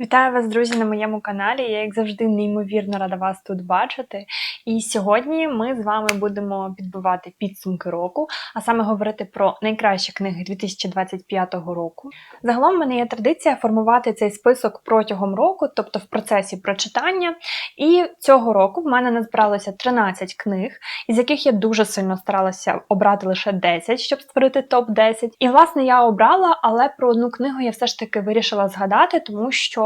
Вітаю вас, друзі, на моєму каналі. Я, як завжди, неймовірно рада вас тут бачити. І сьогодні ми з вами будемо підбивати підсумки року, а саме говорити про найкращі книги 2025 року. Загалом в мене є традиція формувати цей список протягом року, тобто в процесі прочитання. І цього року в мене назбиралося 13 книг, із яких я дуже сильно старалася обрати лише 10, щоб створити топ-10. І, власне, я обрала, але про одну книгу я все ж таки вирішила згадати, тому що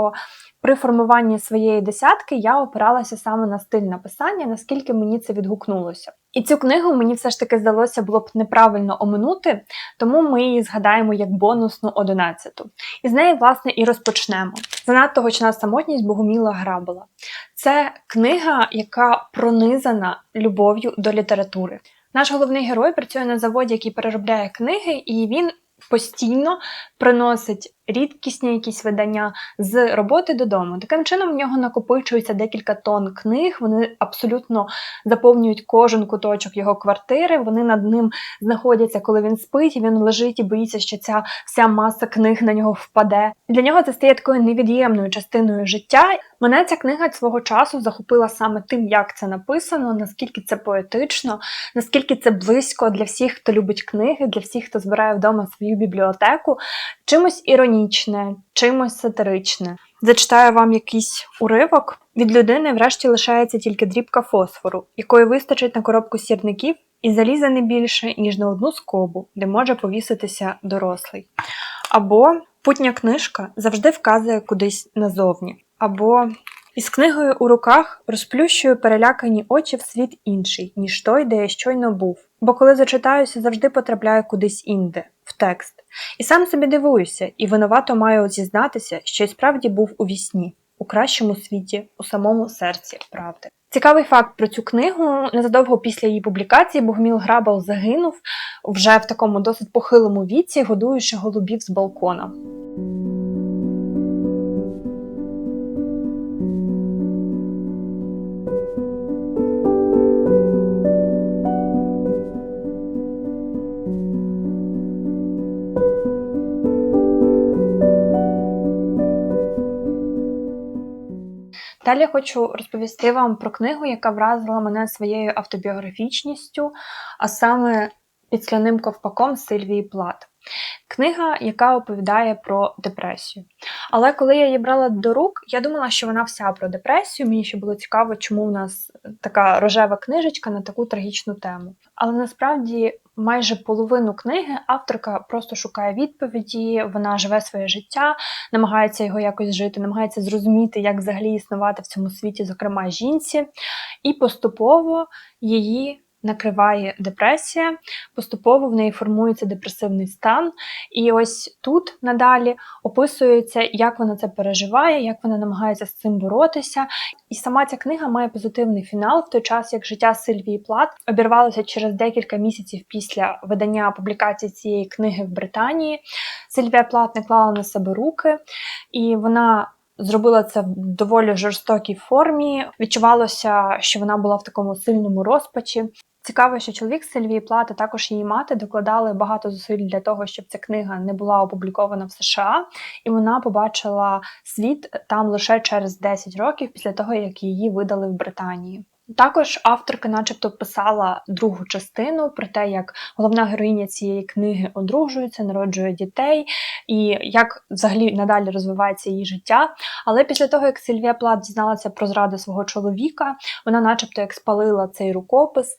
при формуванні своєї десятки я опиралася саме на стиль написання, наскільки мені це відгукнулося. І цю книгу мені все ж таки здалося було б неправильно оминути, тому ми її згадаємо як бонусну одинадцяту. І з неї, власне, і розпочнемо. Занадто гучна самотність Богоміла Грабила. Це книга, яка пронизана любов'ю до літератури. Наш головний герой працює на заводі, який переробляє книги, і він постійно приносить рідкісні якісь видання з роботи додому. Таким чином, в нього накопичується декілька тонн книг. Вони абсолютно заповнюють кожен куточок його квартири. Вони над ним знаходяться, коли він спить, і він лежить і боїться, що ця вся маса книг на нього впаде. Для нього це стає такою невід'ємною частиною життя. Мене ця книга свого часу захопила саме тим, як це написано, наскільки це поетично, наскільки це близько для всіх, хто любить книги, для всіх, хто збирає вдома свою бібліотеку, чимось іронічне, чимось сатиричне. Зачитаю вам якийсь уривок. Від людини врешті лишається тільки дрібка фосфору, якої вистачить на коробку сірників і заліза не більше, ніж на одну скобу, де може повіситися дорослий. Або путня книжка завжди вказує кудись назовні. Або із книгою у руках розплющую перелякані очі в світ інший, ніж той, де я щойно був. Бо коли зачитаюся, завжди потрапляю кудись інде, в текст. І сам собі дивуюся, і винувато маю зізнатися, що й справді був у вісні, у кращому світі, у самому серці правди. Цікавий факт про цю книгу. Незадовго після її публікації Богоміл Грабал загинув вже в такому досить похилому віці, годуючи голубів з балкона. Далі я хочу розповісти вам про книгу, яка вразила мене своєю автобіографічністю, а саме під скляним ковпаком Сильвії Плат. Книга, яка оповідає про депресію. Але коли я її брала до рук, я думала, що вона вся про депресію. Мені ще було цікаво, чому в нас така рожева книжечка на таку трагічну тему. Але насправді майже половину книги авторка просто шукає відповіді, вона живе своє життя, намагається його якось жити, намагається зрозуміти, як взагалі існувати в цьому світі, зокрема жінці, і поступово її накриває депресія, поступово в неї формується депресивний стан. І ось тут надалі описується, як вона це переживає, як вона намагається з цим боротися. І сама ця книга має позитивний фінал в той час, як життя Сильвії Плат обірвалося через декілька місяців після видання публікації цієї книги в Британії. Сильвія Плат не клала на себе руки, і вона. Зробила це в доволі жорстокій формі. Відчувалося, що вона була в такому сильному розпачі. Цікаво, що чоловік Сильвії Плати, також її мати, докладали багато зусиль для того, щоб ця книга не була опублікована в США, і вона побачила світ там лише через 10 років після того, як її видали в Британії. Також авторка, начебто, писала другу частину про те, як головна героїня цієї книги одружується, народжує дітей, і як взагалі надалі розвивається її життя. Але після того, як Сильвія Плат дізналася про зради свого чоловіка, вона, начебто, як спалила цей рукопис.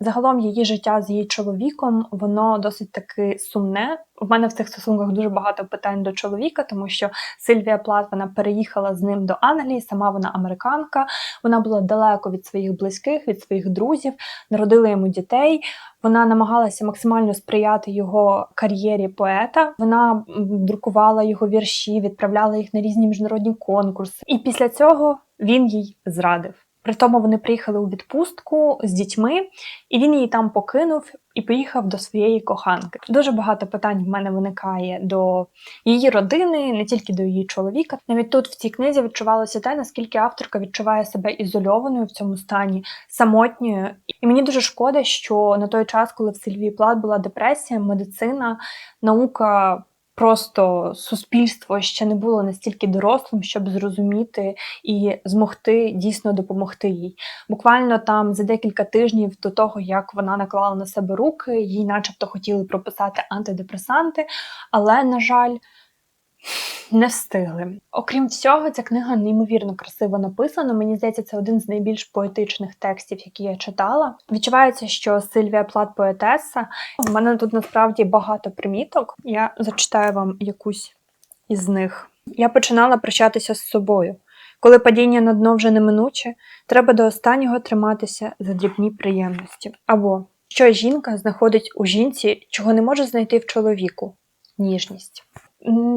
Загалом її життя з її чоловіком, воно досить таки сумне. У мене в цих стосунках дуже багато питань до чоловіка, тому що Сильвія Плат вона переїхала з ним до Англії, сама вона американка. Вона була далеко від своїх близьких, від своїх друзів, народила йому дітей. Вона намагалася максимально сприяти його кар'єрі поета. Вона друкувала його вірші, відправляла їх на різні міжнародні конкурси. І після цього він їй зрадив. При тому вони приїхали у відпустку з дітьми, і він її там покинув і поїхав до своєї коханки. Дуже багато питань в мене виникає до її родини, не тільки до її чоловіка. Навіть тут в цій книзі відчувалося те, наскільки авторка відчуває себе ізольованою в цьому стані, самотньою. І мені дуже шкода, що на той час, коли в Сильвії Плат була депресія, медицина, наука просто суспільство ще не було настільки дорослим, щоб зрозуміти і змогти дійсно допомогти їй. Буквально там за декілька тижнів до того, як вона наклала на себе руки, їй, начебто, хотіли прописати антидепресанти, але, на жаль, не встигли. Окрім всього, ця книга неймовірно красиво написана. Мені здається, це один з найбільш поетичних текстів, які я читала. Відчувається, що Сильвія Плат поетеса. У мене тут насправді багато приміток. Я зачитаю вам якусь із них. Я починала прощатися з собою. Коли падіння на дно вже неминуче, треба до останнього триматися за дрібні приємності. Або що жінка знаходить у жінці, чого не може знайти в чоловіку ніжність.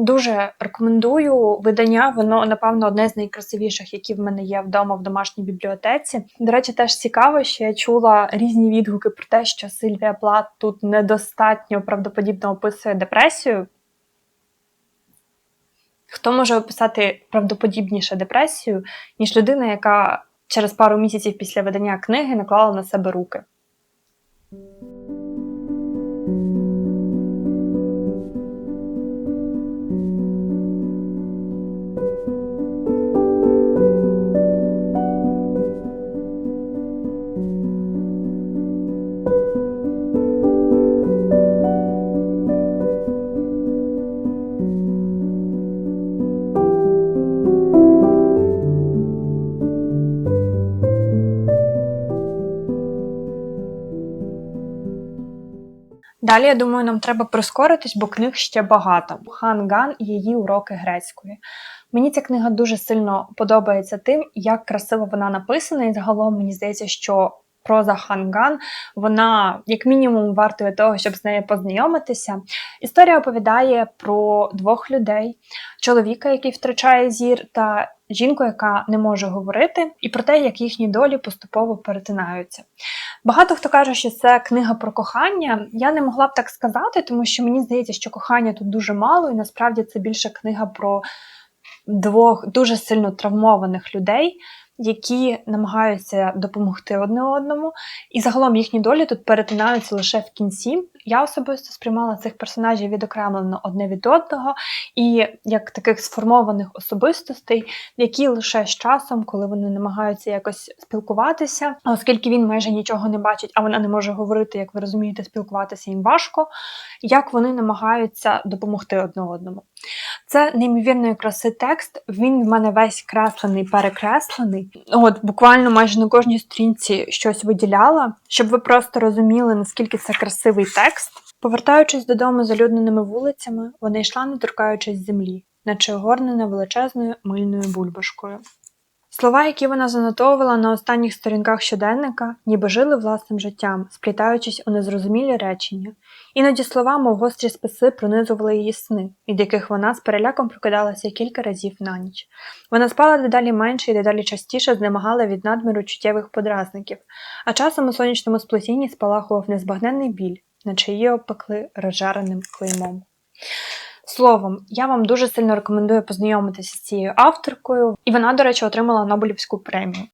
Дуже рекомендую видання. Воно напевно одне з найкрасивіших, які в мене є вдома в домашній бібліотеці. До речі, теж цікаво, що я чула різні відгуки про те, що Сильвія Плат тут недостатньо правдоподібно описує депресію. Хто може описати правдоподібніше депресію, ніж людина, яка через пару місяців після видання книги наклала на себе руки? Далі, я думаю, нам треба прискоритись, бо книг ще багато. Хан Ган і її уроки грецької. Мені ця книга дуже сильно подобається тим, як красиво вона написана, і загалом мені здається, що проза Ханган, вона як мінімум вартує того, щоб з нею познайомитися. Історія оповідає про двох людей: чоловіка, який втрачає зір, та жінку, яка не може говорити, і про те, як їхні долі поступово перетинаються. Багато хто каже, що це книга про кохання. Я не могла б так сказати, тому що мені здається, що кохання тут дуже мало, і насправді це більше книга про двох дуже сильно травмованих людей, які намагаються допомогти одне одному, і загалом їхні долі тут перетинаються лише в кінці. Я особисто сприймала цих персонажів відокремлено одне від одного, і як таких сформованих особистостей, які лише з часом, коли вони намагаються якось спілкуватися, оскільки він майже нічого не бачить, а вона не може говорити, як ви розумієте, спілкуватися їм важко, як вони намагаються допомогти одне одному. Це неймовірної краси текст. Він в мене весь креслений, перекреслений. От буквально майже на кожній сторінці щось виділяла, щоб ви просто розуміли, наскільки це красивий текст. Повертаючись додому залюдненими вулицями, вона йшла, не торкаючись землі, наче огорнена величезною мильною бульбашкою. Слова, які вона занотовувала на останніх сторінках щоденника, ніби жили власним життям, сплітаючись у незрозумілі речення. Іноді слова, мов гострі списи, пронизували її сни, від яких вона з переляком прокидалася кілька разів на ніч. Вона спала дедалі менше і дедалі частіше знемагала від надміру чуттєвих подразників, а часом у сонячному сплетінні спалахував незбагненний біль, наче її обпекли розжареним клеймом. Словом, я вам дуже сильно рекомендую познайомитися з цією авторкою, і вона, до речі, отримала Нобелівську премію.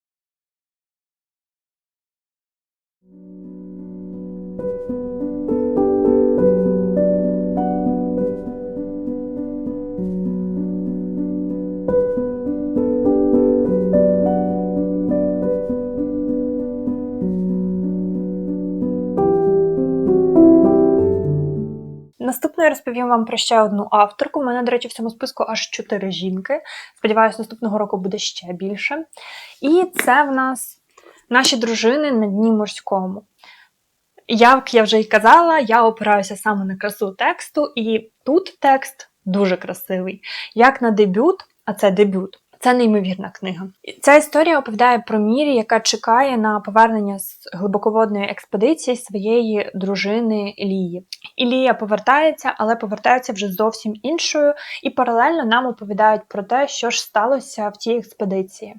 Наступною розповім вам про ще одну авторку. У мене, до речі, в цьому списку аж чотири жінки. Сподіваюсь, наступного року буде ще більше. І це в нас наші дружини на дні морському. Як я вже й казала, я опираюся саме на красу тексту, і тут текст дуже красивий. Як на дебют, а це дебют. Це неймовірна книга. Ця історія оповідає про Мірі, яка чекає на повернення з глибоководної експедиції своєї дружини Лії. Ілія повертається, але повертається вже зовсім іншою, і паралельно нам оповідають про те, що ж сталося в тій експедиції.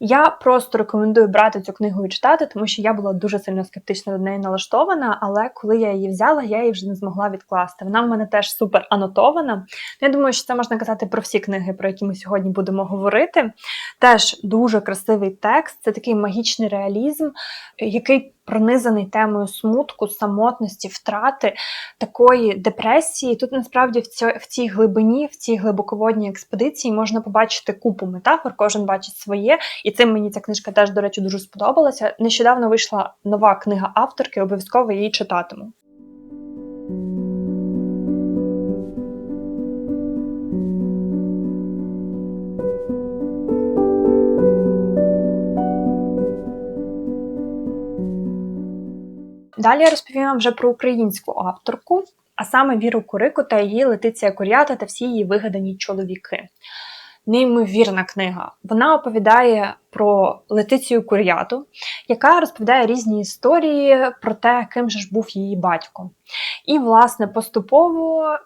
Я просто рекомендую брати цю книгу і читати, тому що я була дуже сильно скептично до неї налаштована, але коли я її взяла, я її вже не змогла відкласти. Вона в мене теж супер анотована. Я думаю, що це можна казати про всі книги, про які ми сьогодні будемо говорити. Теж дуже красивий текст, це такий магічний реалізм, який пронизаний темою смутку, самотності, втрати, такої депресії. Тут насправді в цій, в цій глибині, в цій глибоководній експедиції можна побачити купу метафор, кожен бачить своє, і цим мені ця книжка теж, до речі, дуже сподобалася. Нещодавно вийшла нова книга авторки, обов'язково її читатиму. Далі я розповім вам вже про українську авторку, а саме Віру Курику та її Летиція Курята та всі її вигадані чоловіки. Неймовірна книга. Вона оповідає про Летицію Кур'яту, яка розповідає різні історії про те, ким же ж був її батько. І, власне, поступово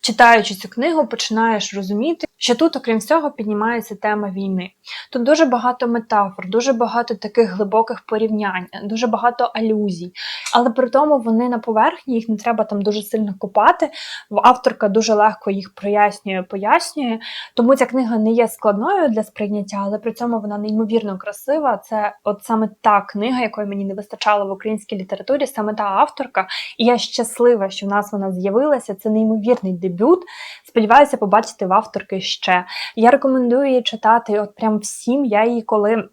читаючи цю книгу, починаєш розуміти, що тут, окрім всього, піднімається тема війни. Тут дуже багато метафор, дуже багато таких глибоких порівнянь, дуже багато алюзій. Але при тому вони на поверхні, їх не треба там дуже сильно копати. Авторка дуже легко їх прояснює, пояснює. Тому ця книга не є складною для сприйняття, але при цьому вона неймовірно красива. Це от саме та книга, якої мені не вистачало в українській літературі, саме та авторка. І я щаслива, що в нас вона з'явилася. Це неймовірний дебют. Сподіваюся, побачити в авторки ще. Я рекомендую її читати от прям всім. Я її коли.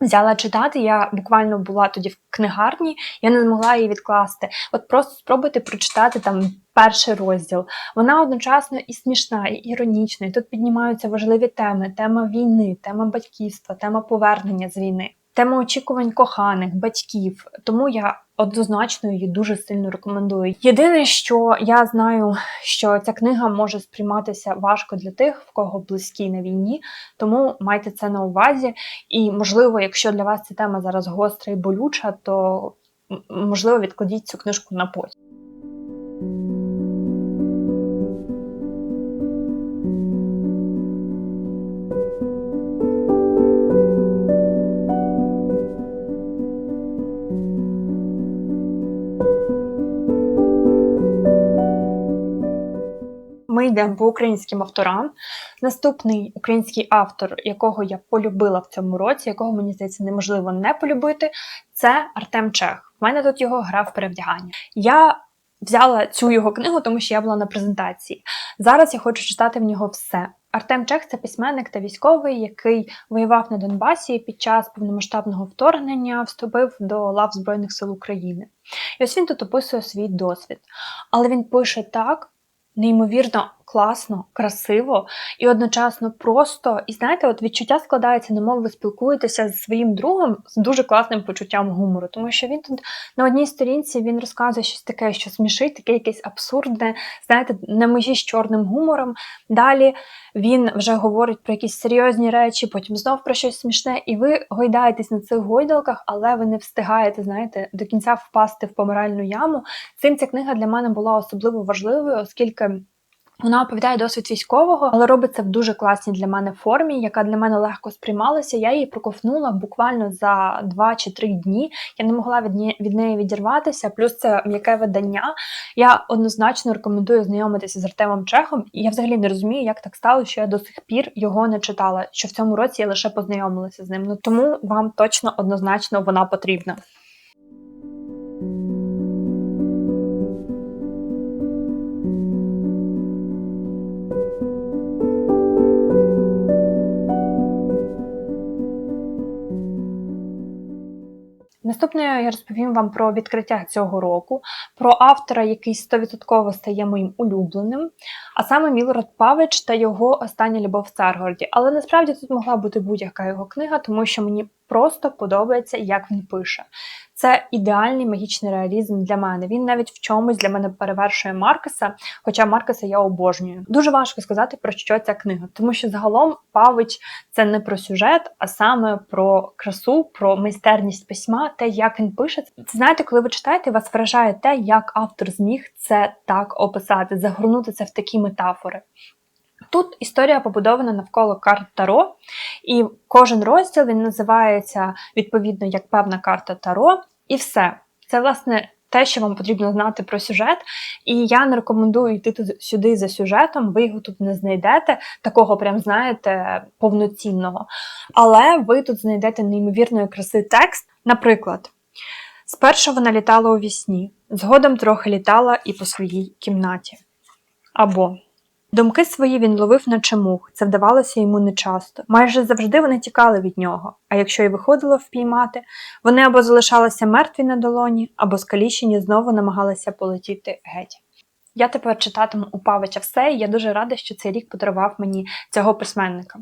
Взяла читати, я буквально була тоді в книгарні, я не змогла її відкласти. От просто спробуйте прочитати там перший розділ. Вона одночасно і смішна, і іронічна. І Тут піднімаються важливі теми: тема війни, тема батьківства, тема повернення з війни, тема очікувань коханих, батьків. Тому я однозначно її дуже сильно рекомендую. Єдине, що я знаю, що ця книга може сприйматися важко для тих, в кого близькі на війні, тому майте це на увазі. І, можливо, якщо для вас ця тема зараз гостра і болюча, то можливо відкладіть цю книжку на потім. Йдемо по українським авторам. Наступний український автор, якого я полюбила в цьому році, якого мені здається неможливо не полюбити, це Артем Чех. У мене тут його гра в перевдягання. Я взяла цю його книгу, тому що я була на презентації. Зараз я хочу читати в нього все. Артем Чех це письменник та військовий, який воював на Донбасі під час повномасштабного вторгнення вступив до лав Збройних сил України. І ось він тут описує свій досвід. Але він пише так неймовірно класно, красиво і одночасно просто. І знаєте, от відчуття складається, немов ви спілкуєтеся з своїм другом з дуже класним почуттям гумору, тому що він тут на одній сторінці він розказує щось таке, що смішить, таке якесь абсурдне, знаєте, на межі з чорним гумором. Далі він вже говорить про якісь серйозні речі, потім знов про щось смішне, і ви гойдаєтесь на цих гойдалках, але ви не встигаєте, знаєте, до кінця впасти в помиральну яму. Цим ця книга для мене була особливо важливою, оскільки. Вона оповідає досвід військового, але робить це в дуже класній для мене формі, яка для мене легко сприймалася. Я її проковтнула буквально за два чи три дні. Я не могла від неї відірватися. Плюс це м'яке видання. Я однозначно рекомендую знайомитися з Артемом Чехом. І я взагалі не розумію, як так стало, що я до сих пір його не читала. Що в цьому році я лише познайомилася з ним. Ну тому вам точно однозначно вона потрібна. Наступною я розповім вам про відкриття цього року, про автора, який 100% стає моїм улюбленим, а саме Мілорад Павич та його Остання любов в Царгороді. Але насправді тут могла бути будь-яка його книга, тому що мені просто подобається, як він пише. Це ідеальний магічний реалізм для мене. Він навіть в чомусь для мене перевершує Маркеса, хоча Маркеса я обожнюю. Дуже важко сказати, про що ця книга, тому що загалом Павич це не про сюжет, а саме про красу, про майстерність письма, те, як він пише. Це знаєте, коли ви читаєте, вас вражає те, як автор зміг це так описати, загорнути це в такі метафори. Тут історія побудована навколо карт Таро, і кожен розділ він називається відповідно як певна карта Таро, і все. Це, власне, те, що вам потрібно знати про сюжет. І я не рекомендую йти сюди за сюжетом, ви його тут не знайдете, такого, прям знаєте, повноцінного. Але ви тут знайдете неймовірної краси текст. Наприклад, Спершу вона літала у вісні, згодом трохи літала і по своїй кімнаті. Або думки свої він ловив наче мух, це вдавалося йому нечасто. Майже завжди вони тікали від нього, а якщо й виходило впіймати, вони або залишалися мертві на долоні, або скалічені знову намагалися полетіти геть. Я тепер читатиму у Павича все, і я дуже рада, що цей рік подарував мені цього письменника.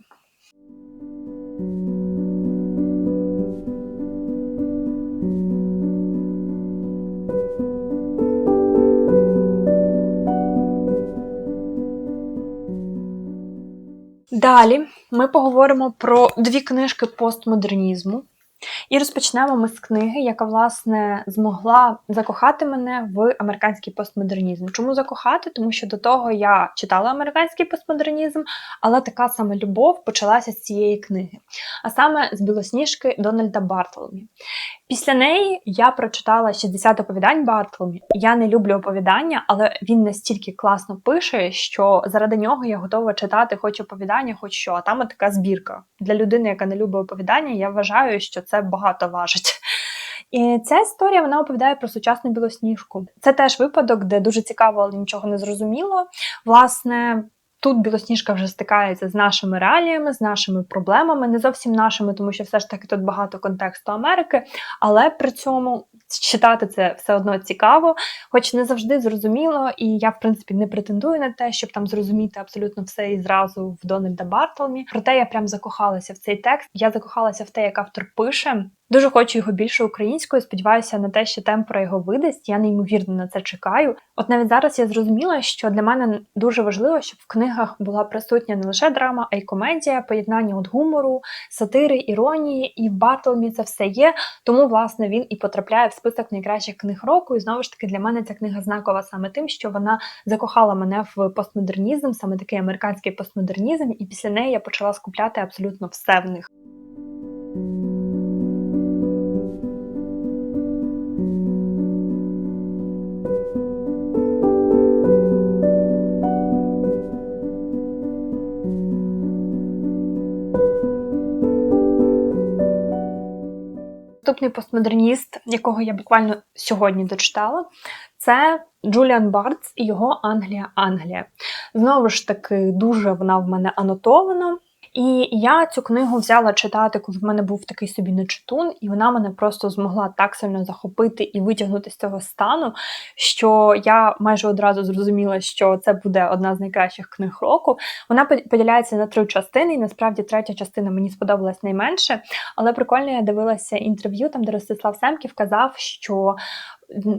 Далі ми поговоримо про дві книжки постмодернізму. І розпочнемо ми з книги, яка, власне, змогла закохати мене в американський постмодернізм. Чому закохати? Тому що до того я читала американський постмодернізм, але така саме любов почалася з цієї книги, а саме з білосніжки Дональда Бартлмі. Після неї я прочитала 60 оповідань Бартлмі. Я не люблю оповідання, але він настільки класно пише, що заради нього я готова читати хоч оповідання, хоч що. А там така збірка. Для людини, яка не любить оповідання, я вважаю, що це багато важить. І ця історія вона оповідає про сучасну білосніжку. Це теж випадок, де дуже цікаво, але нічого не зрозуміло. Власне, Тут білосніжка вже стикається з нашими реаліями, з нашими проблемами, не зовсім нашими, тому що все ж таки тут багато контексту Америки, але при цьому читати це все одно цікаво, хоч не завжди зрозуміло, і я, в принципі, не претендую на те, щоб там зрозуміти абсолютно все і зразу в Дональда Бартолмі. Проте я прям закохалася в цей текст. Я закохалася в те, як автор пише. Дуже хочу його більше українською. Сподіваюся на те, що темпора його видасть. Я неймовірно на це чекаю. От навіть зараз я зрозуміла, що для мене дуже важливо, щоб в книгах була присутня не лише драма, а й комедія, поєднання от гумору, сатири, іронії, і в Батлмі це все є. Тому, власне, він і потрапляє в список найкращих книг року. І знову ж таки для мене ця книга знакова саме тим, що вона закохала мене в постмодернізм, саме такий американський постмодернізм, і після неї я почала скупляти абсолютно все в них. Наступний постмодерніст, якого я буквально сьогодні дочитала, це Джуліан Бартс і його Англія Англія. Знову ж таки, дуже вона в мене анотована. І я цю книгу взяла читати, коли в мене був такий собі нечитун, і вона мене просто змогла так сильно захопити і витягнути з цього стану, що я майже одразу зрозуміла, що це буде одна з найкращих книг року. Вона поділяється на три частини, і насправді третя частина мені сподобалась найменше. Але прикольно я дивилася інтерв'ю, там де Ростислав Семків казав, що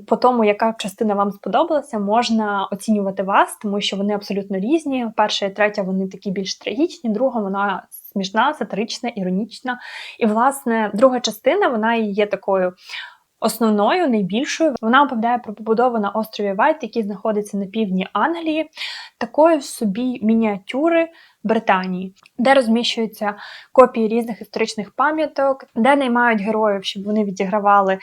по тому, яка частина вам сподобалася, можна оцінювати вас, тому що вони абсолютно різні. Перша і третя вони такі більш трагічні, друга вона смішна, сатирична, іронічна. І, власне, друга частина вона є такою. Основною, найбільшою, вона оповідає про побудову на острові Вайт, який знаходиться на півдні Англії, такої в собі мініатюри Британії, де розміщуються копії різних історичних пам'яток, де наймають героїв, щоб вони відігравали е,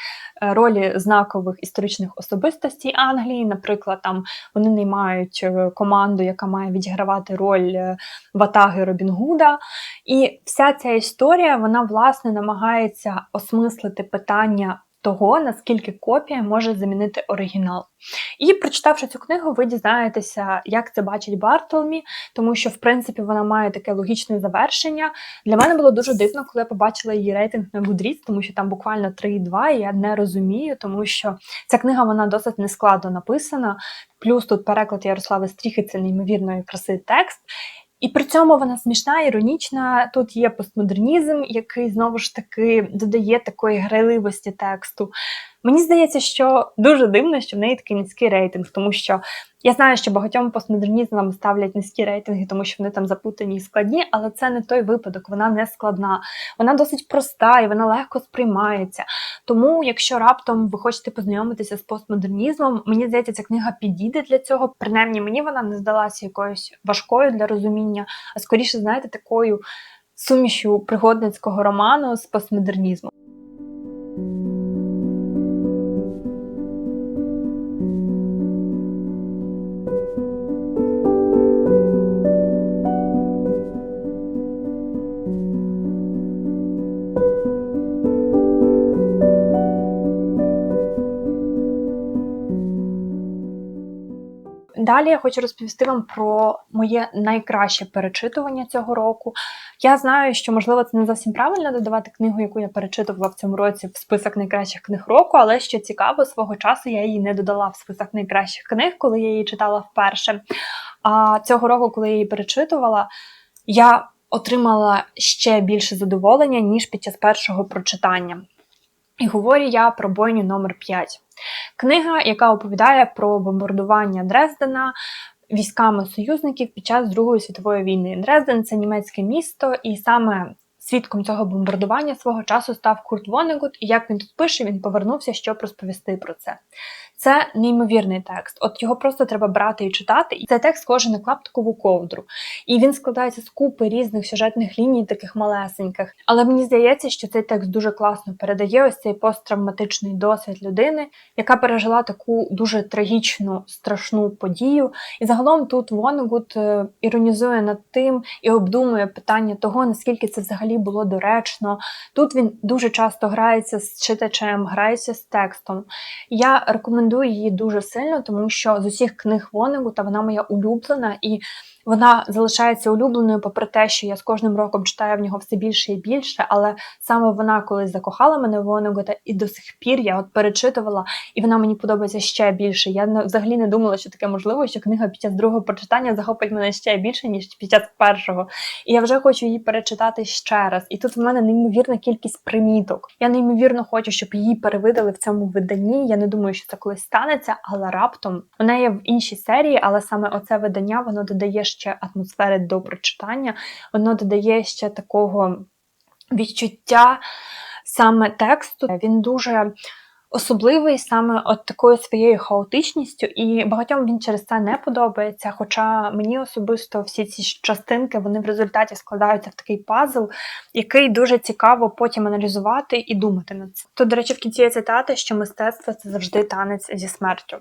ролі знакових історичних особистостей Англії. Наприклад, там вони наймають е, команду, яка має відігравати роль е, Ватаги Робін Гуда. І вся ця історія вона власне намагається осмислити питання того, наскільки копія може замінити оригінал. І прочитавши цю книгу, ви дізнаєтеся, як це бачить Бартолмі, тому що, в принципі, вона має таке логічне завершення. Для мене було дуже дивно, коли я побачила її рейтинг на Goodreads, тому що там буквально 3,2, і я не розумію, тому що ця книга вона досить нескладно написана. Плюс тут переклад Ярослави Стріхи це неймовірної краси текст. І при цьому вона смішна, іронічна. Тут є постмодернізм, який знову ж таки додає такої грайливості тексту. Мені здається, що дуже дивно, що в неї такий низький рейтинг, тому що я знаю, що багатьом постмодернізмам ставлять низькі рейтинги, тому що вони там запутані і складні, але це не той випадок, вона не складна, вона досить проста і вона легко сприймається. Тому, якщо раптом ви хочете познайомитися з постмодернізмом, мені здається, ця книга підійде для цього. Принаймні, мені вона не здалася якоюсь важкою для розуміння, а скоріше, знаєте, такою сумішю пригодницького роману з постмодернізмом. Далі я хочу розповісти вам про моє найкраще перечитування цього року. Я знаю, що можливо це не зовсім правильно додавати книгу, яку я перечитувала в цьому році в список найкращих книг року, але що цікаво, свого часу я її не додала в список найкращих книг, коли я її читала вперше. А цього року, коли я її перечитувала, я отримала ще більше задоволення, ніж під час першого прочитання. І говорю я про бойню номер 5 Книга, яка оповідає про бомбардування Дрездена військами союзників під час Другої світової війни. Дрезден це німецьке місто, і саме свідком цього бомбардування свого часу став Курт Вонегут, і як він тут пише, він повернувся, щоб розповісти про це. Це неймовірний текст. От його просто треба брати і читати. І цей текст схожий на клаптикову ковдру. І він складається з купи різних сюжетних ліній, таких малесеньких. Але мені здається, що цей текст дуже класно передає ось цей посттравматичний досвід людини, яка пережила таку дуже трагічну, страшну подію. І загалом тут Вонегут е, іронізує над тим і обдумує питання того, наскільки це взагалі було доречно. Тут він дуже часто грається з читачем, грається з текстом. Я рекомендую рекомендую її дуже сильно, тому що з усіх книг Вонегута вона моя улюблена і вона залишається улюбленою, попри те, що я з кожним роком читаю в нього все більше і більше, але саме вона колись закохала мене в Вонегута, і до сих пір я от перечитувала, і вона мені подобається ще більше. Я взагалі не думала, що таке можливо, що книга під час другого прочитання захопить мене ще більше, ніж під час першого. І я вже хочу її перечитати ще раз. І тут в мене неймовірна кількість приміток. Я неймовірно хочу, щоб її перевидали в цьому виданні. Я не думаю, що це колись станеться, але раптом вона є в іншій серії, але саме оце видання воно додає ще атмосфери до прочитання, воно додає ще такого відчуття саме тексту. Він дуже особливий саме от такою своєю хаотичністю, і багатьом він через це не подобається. Хоча мені особисто всі ці частинки вони в результаті складаються в такий пазл, який дуже цікаво потім аналізувати і думати над цим. Тут, до речі, в кінці є цитати, що мистецтво це завжди танець зі смертю.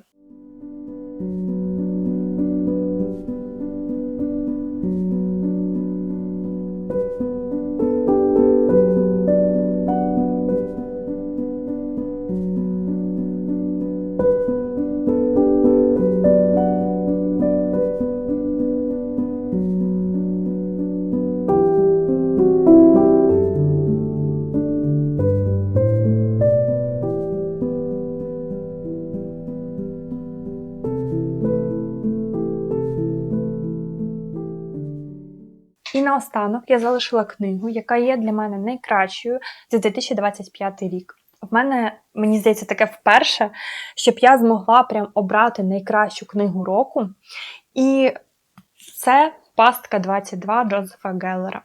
Наостанок я залишила книгу, яка є для мене найкращою за 2025 рік. В мене, мені здається, таке вперше, щоб я змогла прям обрати найкращу книгу року. І це Пастка 22 Джозефа Геллера.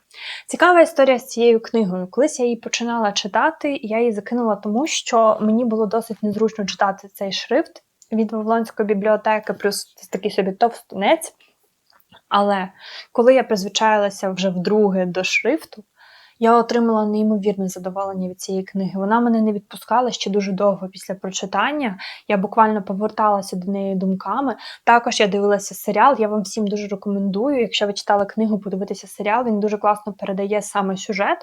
Цікава історія з цією книгою. Колись я її починала читати, я її закинула тому, що мені було досить незручно читати цей шрифт від Вавилонської бібліотеки, плюс такий собі товстунець. Але коли я призвичаїлася вже вдруге до шрифту, я отримала неймовірне задоволення від цієї книги. Вона мене не відпускала ще дуже довго після прочитання. Я буквально поверталася до неї думками. Також я дивилася серіал. Я вам всім дуже рекомендую. Якщо ви читали книгу, подивитися серіал. Він дуже класно передає саме сюжет,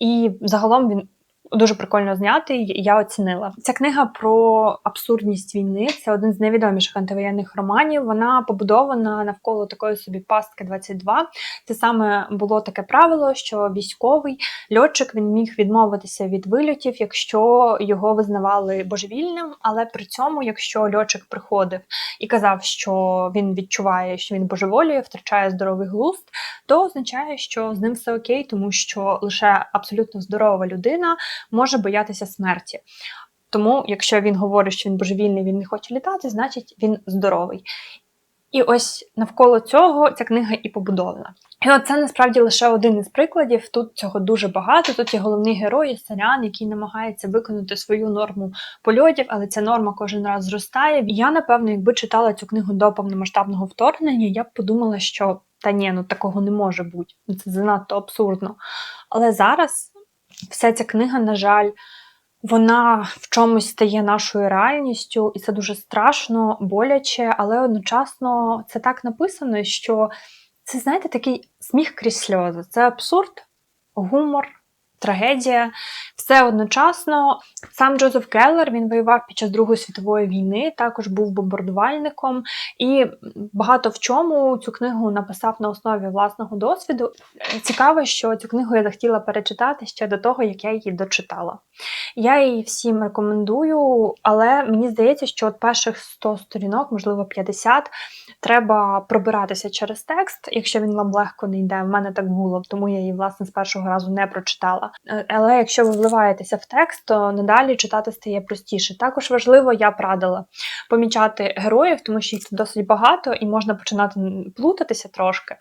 і загалом він Дуже прикольно знятий, я оцінила. Ця книга про абсурдність війни. Це один з найвідоміших антивоєнних романів. Вона побудована навколо такої собі пастки 22. Це саме було таке правило, що військовий льотчик він міг відмовитися від вильотів, якщо його визнавали божевільним. Але при цьому, якщо льотчик приходив і казав, що він відчуває, що він божеволіє, втрачає здоровий глузд, то означає, що з ним все окей, тому що лише абсолютно здорова людина може боятися смерті. Тому, якщо він говорить, що він божевільний, він не хоче літати, значить він здоровий. І ось навколо цього ця книга і побудована. І от це насправді лише один із прикладів. Тут цього дуже багато. Тут є головний герой, селян, який намагається виконати свою норму польотів, але ця норма кожен раз зростає. Я, напевно, якби читала цю книгу до повномасштабного вторгнення, я б подумала, що та ні, ну такого не може бути. Це занадто абсурдно. Але зараз вся ця книга, на жаль, вона в чомусь стає нашою реальністю, і це дуже страшно, боляче, але одночасно це так написано, що це, знаєте, такий сміх крізь сльози. Це абсурд, гумор, трагедія. Все одночасно. Сам Джозеф Келлер він воював під час Другої світової війни, також був бомбардувальником, і багато в чому цю книгу написав на основі власного досвіду. Цікаво, що цю книгу я захотіла перечитати ще до того, як я її дочитала. Я її всім рекомендую, але мені здається, що от перших 100 сторінок, можливо 50, треба пробиратися через текст, якщо він вам легко не йде. В мене так було, тому я її власне з першого разу не прочитала. Е, Але якщо ви вливаєтеся в текст, то надалі читати стає простіше. Також важливо, я б радила помічати героїв, тому що їх тут досить багато і можна починати плутатися трошки.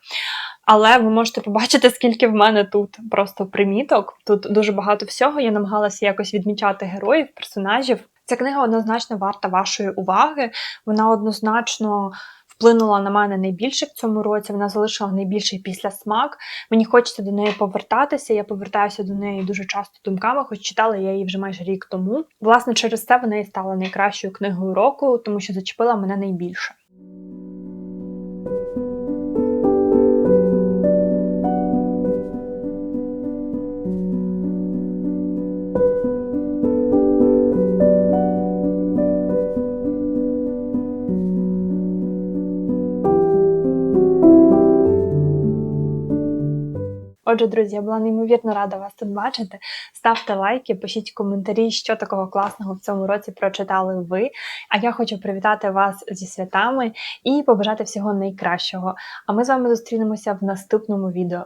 Але ви можете побачити, скільки в мене тут просто приміток. Тут дуже багато всього. Я намагалася якось відмічати героїв, персонажів. Ця книга однозначно варта вашої уваги. Вона однозначно вплинула на мене найбільше в цьому році. Вона залишила найбільший післясмак. Мені хочеться до неї повертатися. Я повертаюся до неї дуже часто думками, хоч читала я її вже майже рік тому. Власне, через це вона і стала найкращою книгою року, тому що зачепила мене найбільше. Отже, друзі, я була неймовірно рада вас тут бачити. Ставте лайки, пишіть коментарі, що такого класного в цьому році прочитали ви. А я хочу привітати вас зі святами і побажати всього найкращого. А ми з вами зустрінемося в наступному відео.